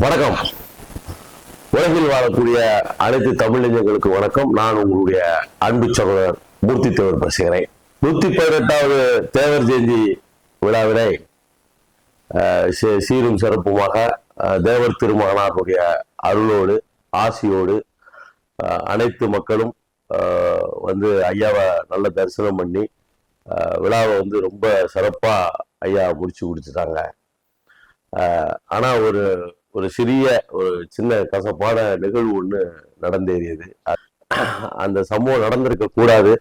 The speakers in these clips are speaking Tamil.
வணக்கம். உலகில் வாழக்கூடிய அனைத்து தமிழஞ்சங்களுக்கு வணக்கம். நான் உங்களுடைய அன்பு சகோதரர் மூர்த்தி தேவர் பேசுகிறேன். நூத்தி பதினெட்டாவது தேவர் ஜெயந்தி விழாவினை சீ- சீரும் சிறப்புமாக தேவர் திருமகனாருடைய அருளோடு ஆசியோடு அனைத்து மக்களும் வந்து ஐயாவை நல்ல தரிசனம் பண்ணி விழாவை வந்து ரொம்ப சிறப்பாக ஐயா முடிச்சு கொடுத்துட்டாங்க. ஆனால் ஒரு ஒரு சிறிய ஒரு சின்ன கசப்பான நிகழ்வு ஒன்று நடந்தேறியது. அந்த சம்பவம் நடந்திருக்க கூடாது.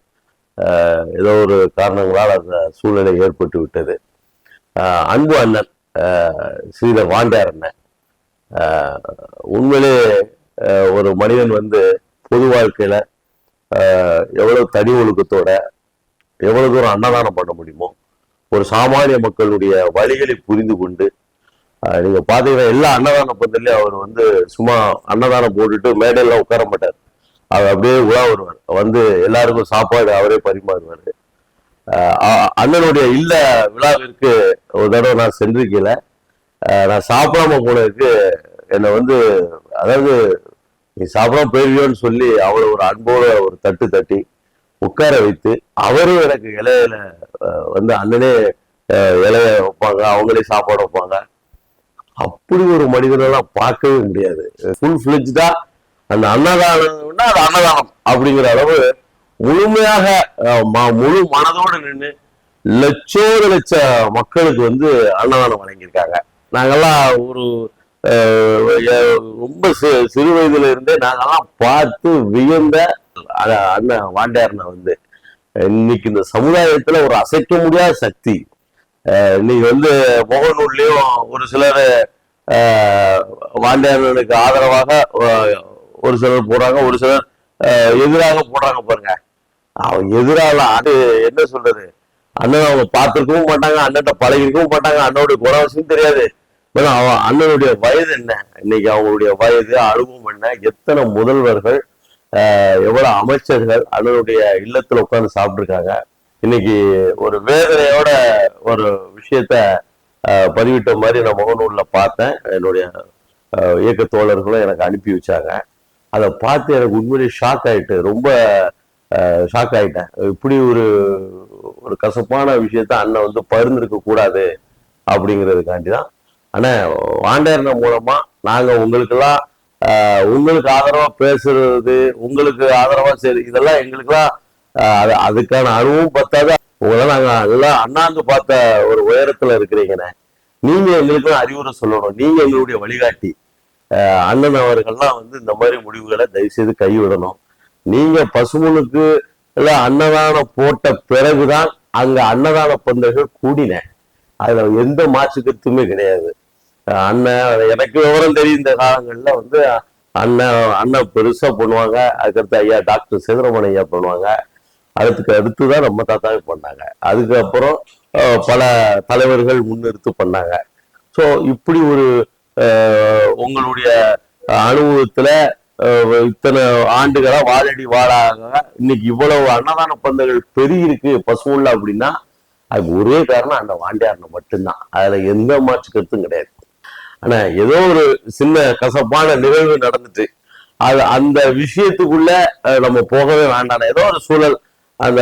ஏதோ ஒரு காரணங்களால் அந்த சூழ்நிலை ஏற்பட்டு விட்டது. அன்பு அண்ணன் ஸ்ரீதர் வாண்டியார் அண்ணன் உண்மையிலே ஒரு மனிதன் வந்து பொது வாழ்க்கையில எவ்வளவு தனி ஒழுக்கத்தோட எவ்வளவு தூரம் அன்னதானம் பண்ண முடியுமோ ஒரு சாமானிய மக்களுடைய வழிகளை புரிந்து கொண்டு நீங்க பாத்தீங்கன்னா எல்லா அன்னதான பந்தலையும் அவர் வந்து சும்மா அன்னதானம் போட்டுட்டு மேடையெல்லாம் உட்கார மாட்டார். அவர் அப்படியே உலா வருவார். வந்து எல்லாருக்கும் சாப்பாடு அவரே பரிமாறுவார். அண்ணனுடைய இல்ல விழாவிற்கு ஒரு தடவை நான் சென்றிருக்கல நான் சாப்பிடாம போனதுக்கு என்னை வந்து அதாவது நீ சாப்பிடாம போயிருவியோன்னு சொல்லி அவளை ஒரு அன்போட ஒரு தட்டு தட்டி உட்கார வைத்து அவரும் எனக்கு இலையில வந்து அண்ணனே இலைய வைப்பாங்க அவங்களே சாப்பாடு வைப்பாங்க. அப்படி ஒரு மனிதனெல்லாம் பார்க்கவே முடியாது. ஃபுல் ஃபிளிஜ்டா அந்த அன்னதானம்னா அது அன்னதானம் அப்படிங்கிற அளவு முழுமையாக ம- முழு மனதோடு நின்று லட்சோடு லட்ச மக்களுக்கு வந்து அன்னதானம் வழங்கியிருக்காங்க. நாங்கெல்லாம் ஒரு ரொம்ப சிறு வயதுல இருந்தே நாங்கெல்லாம் பார்த்து வியந்த அண்ணன் வாண்டியார்னை வந்து. இன்னைக்கு இந்த சமுதாயத்துல ஒரு அசைக்க முடியாத சக்தி. இன்னைக்கு வந்து முகநூல்லையும் ஒரு சிலர் வாண்டியாரனுக்கு ஆதரவாக ஒரு சிலர் போடுறாங்க ஒரு சிலர் எதிராக போடுறாங்க பாருங்க. அவன் எதிரால அது என்ன சொல்றது? அண்ணன் அவங்க பார்த்துருக்கவும் மாட்டாங்க அண்ணன்ட்ட பழகிருக்கவும் மாட்டாங்க அண்ணனுடைய குணவசியம் தெரியாது. அவன் அண்ணனுடைய வயது என்ன? இன்னைக்கு அவங்களுடைய வயது அனுபவம் என்ன? எத்தனை முதல்வர்கள் எவ்வளவு அமைச்சர்கள் அண்ணனுடைய இல்லத்துல உட்கார்ந்து சாப்பிட்டுருக்காங்க? இன்னைக்கு ஒரு வேதனையோட ஒரு விஷயத்த பதிவிட்ட மாதிரி நான் முகநூல்ல பார்த்தேன். என்னுடைய இயக்க தோழர்களும் எனக்கு அனுப்பி வச்சாங்க. அதை பார்த்து எனக்கு உண்மையிலேயே ஷாக் ஆயிட்டு ரொம்ப ஷாக் ஆயிட்டேன். இப்படி ஒரு ஒரு கசப்பான விஷயத்த அண்ணன் வந்து பருந்திருக்க கூடாது அப்படிங்கிறதுக்காண்டி தான். ஆனால் வாண்டர்ன மூலமா நாங்க உங்களுக்கெல்லாம் உங்களுக்கு ஆதரவா பேசுறது உங்களுக்கு ஆதரவா சரி இதெல்லாம் எங்களுக்கெல்லாம் அது அதுக்கான அணுவும் பத்தாத உங்களை நாங்க எல்லாம் அண்ணாந்து பார்த்த ஒரு உயரத்துல இருக்கிறீங்கண்ணே. நீங்க எங்களுக்கு அறிவுரை சொல்லணும். நீங்க எங்களுடைய வழிகாட்டி. அண்ணன் அவர்கள்லாம் வந்து இந்த மாதிரி முடிவுகளை தயவு செய்து கைவிடணும். நீங்க பசுமனுக்கு எல்லாம் அன்னதானம் போட்ட பிறகுதான் அங்க அன்னதான பந்தர்கள் கூடின. அதுல எந்த மாற்று கருத்துமே கிடையாது. அண்ணன் எனக்கு விவரம் தெரியும் இந்த காலங்கள்ல வந்து அண்ணன் அண்ணன் பெருசா பண்ணுவாங்க. அதுக்கடுத்து ஐயா டாக்டர் சேதுரமன் ஐயா பண்ணுவாங்க. அதுக்கு அடுத்துதான் நம்ம தாத்தாவே பண்ணாங்க. அதுக்கப்புறம் பல தலைவர்கள் முன்னிறுத்து பண்ணாங்க. ஸோ இப்படி ஒரு உங்களுடைய அனுபவத்தில் இத்தனை ஆண்டுகளாக வாழடி வாழாக இன்னைக்கு இவ்வளவு அன்னதான பந்தங்கள் பெருகிருக்கு பசுமுள்ள அப்படின்னா அதுக்கு ஒரே காரணம் அந்த வாண்டியாரனை மட்டும்தான். அதில் எந்த மாற்று கருத்தும் கிடையாது. ஆனா ஏதோ ஒரு சின்ன கசப்பான நிகழ்வு நடந்துட்டு அது அந்த விஷயத்துக்குள்ள நம்ம போகவே வேண்டாம். ஏதோ ஒரு சூழல் அந்த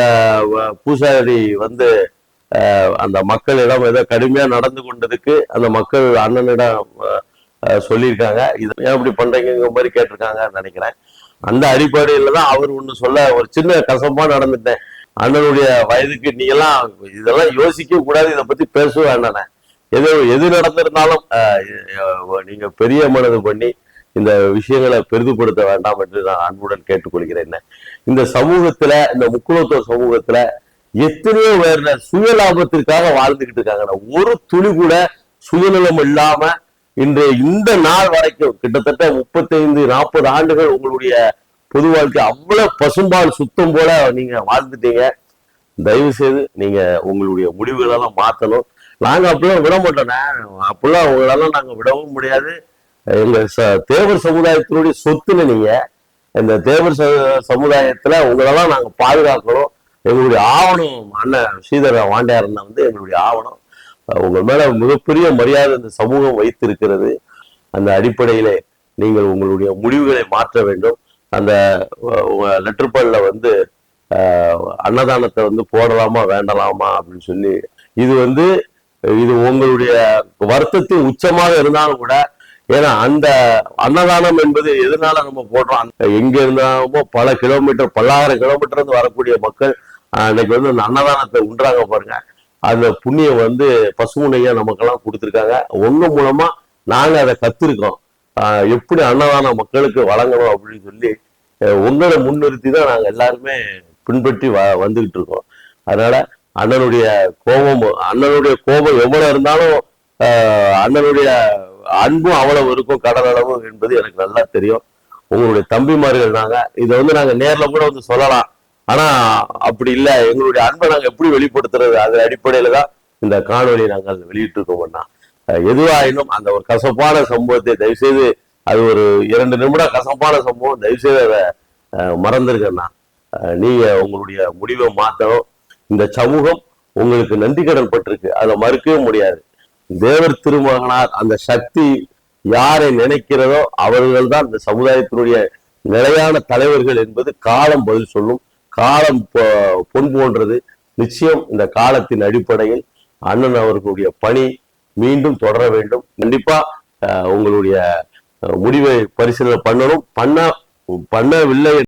பூசாரி வந்து அந்த மக்களிடம் ஏதோ கடுமையா நடந்து கொண்டதுக்கு அந்த மக்கள் அண்ணனிடம் சொல்லியிருக்காங்க. இது ஏன் இப்படி பண்றீங்கிற மாதிரி கேட்டிருக்காங்கன்னு நினைக்கிறேன். அந்த அடிப்படையில தான் அவர் ஒண்ணு சொல்ல ஒரு சின்ன கசப்பா நடந்துட்டேன். அண்ணனுடைய வயதுக்கு நீ எல்லாம் இதெல்லாம் யோசிக்க கூடாது. இதை பத்தி பேசுவேன் அண்ணனை எது எது நடந்திருந்தாலும் நீங்கள் நீங்க பெரிய மனது பண்ணி இந்த விஷயங்களை பெரிதுபடுத்த வேண்டாம் என்று நான் அன்புடன் கேட்டுக்கொள்கிறேன். இந்த சமூகத்துல இந்த முக்குலத்துவ சமூகத்துல எத்தனையோ பேர் சுய லாபத்திற்காக வாழ்ந்துகிட்டு இருக்காங்க ஒரு துளி கூட சுயநலம் இல்லாம இன்று இந்த நாள் வரைக்கும் கிட்டத்தட்ட முப்பத்தைந்து நாற்பது ஆண்டுகள் உங்களுடைய பொது வாழ்க்கை அவ்வளவு பசும்பால் சுத்தம் போல நீங்க வாழ்ந்துட்டீங்க. தயவு செய்து நீங்க உங்களுடைய முடிவுகளெல்லாம் மாத்தணும். நாங்க அப்படிலாம் விட மாட்டோண்ணே அப்படிலாம் உங்களெல்லாம் நாங்க விடவும் முடியாது. எங்க ச- தேவர் சமுதாயத்தினுடைய சொத்துல நீங்க இந்த தேவர் சமுதாயத்துல உங்களெல்லாம் நாங்க பாதுகாக்கணும் எங்களுடைய ஆவணம் அண்ணன் ஸ்ரீதர வாண்டியாரண்ணா வந்து எங்களுடைய ஆவணம். உங்கள் உங்க மேல மிகப்பெரிய மரியாதை இந்த சமூகம் வைத்திருக்கிறது. அந்த அடிப்படையிலே நீங்கள் உங்களுடைய முடிவுகளை மாற்ற வேண்டும். அந்த லெட்டர் பேட்ல வந்து அன்னதானத்தை வந்து போடலாமா வேண்டலாமா அப்படின்னு சொல்லி இது வந்து இது உங்களுடைய வருத்தத்தின் உச்சமாக இருந்தாலும் கூட ஏன்னா அந்த அன்னதானம் என்பது எதனால நம்ம போடுறோம்? அந்த- எங்க இருந்தாலுமோ பல கிலோமீட்டர் பல்லாயிரம் கிலோமீட்டர் இருந்து வரக்கூடிய மக்கள் அன்னைக்கு வந்து அந்த அன்னதானத்தை உண்டாங்க பாருங்க. அந்த புண்ணியம் வந்து பசுமுனையா நமக்கெல்லாம் கொடுத்துருக்காங்க. ஒண்ணு மூலமா நாங்க அதை கத்திருக்கோம். எப்படி அன்னதானம் மக்களுக்கு வழங்கணும் அப்படின்னு சொல்லி உங்களை முன்னிறுத்தி தான் நாங்கள் எல்லாருமே பின்பற்றி வ வந்துகிட்டு இருக்கோம். அதனால அண்ணனுடைய கோபம் அண்ணனுடைய கோபம் எவ்வளவு இருந்தாலும் அண்ணனுடைய அன்பும் அவ்வளவு இருக்கும் கடல் அளவு என்பது எனக்கு நல்லா தெரியும். உங்களுடைய தம்பிமார்கள் நாங்க இதை வந்து நாங்க நேர்ல கூட வந்து சொல்லலாம். ஆனா அப்படி இல்லை. எங்களுடைய அன்பை நாங்க எப்படி வெளிப்படுத்துறது? அது அடிப்படையில தான் இந்த காணொலி நாங்கள் வெளியிட்டு இருக்கோம்னா எதுவாயினும் அந்த ஒரு கசப்பான சம்பவத்தை தயவுசெய்து அது ஒரு இரண்டு நிமிடம் கசப்பான சம்பவம் தயவுசெய்து அதை மறந்துருக்கண்ணா நீங்க உங்களுடைய முடிவை மாற்றணும் இந்த சமூகம் உங்களுக்கு நன்றி கடன் பட்டிருக்கு. அதை மறுக்கவே முடியாது. தேவர் திருமகனார் அந்த சக்தி யாரை நினைக்கிறதோ அவர்கள் தான் இந்த சமுதாயத்தினுடைய நிலையான தலைவர்கள் என்பது காலம் பதில் சொல்லும். காலம் பொன் போன்றது. நிச்சயம் இந்த காலத்தின் அடிப்படையில் அண்ணன் அவர்களுடைய பணி மீண்டும் தொடர வேண்டும். கண்டிப்பா உங்களுடைய முடிவை பரிசீலனை பண்ணணும். பண்ண பண்ணவில்லை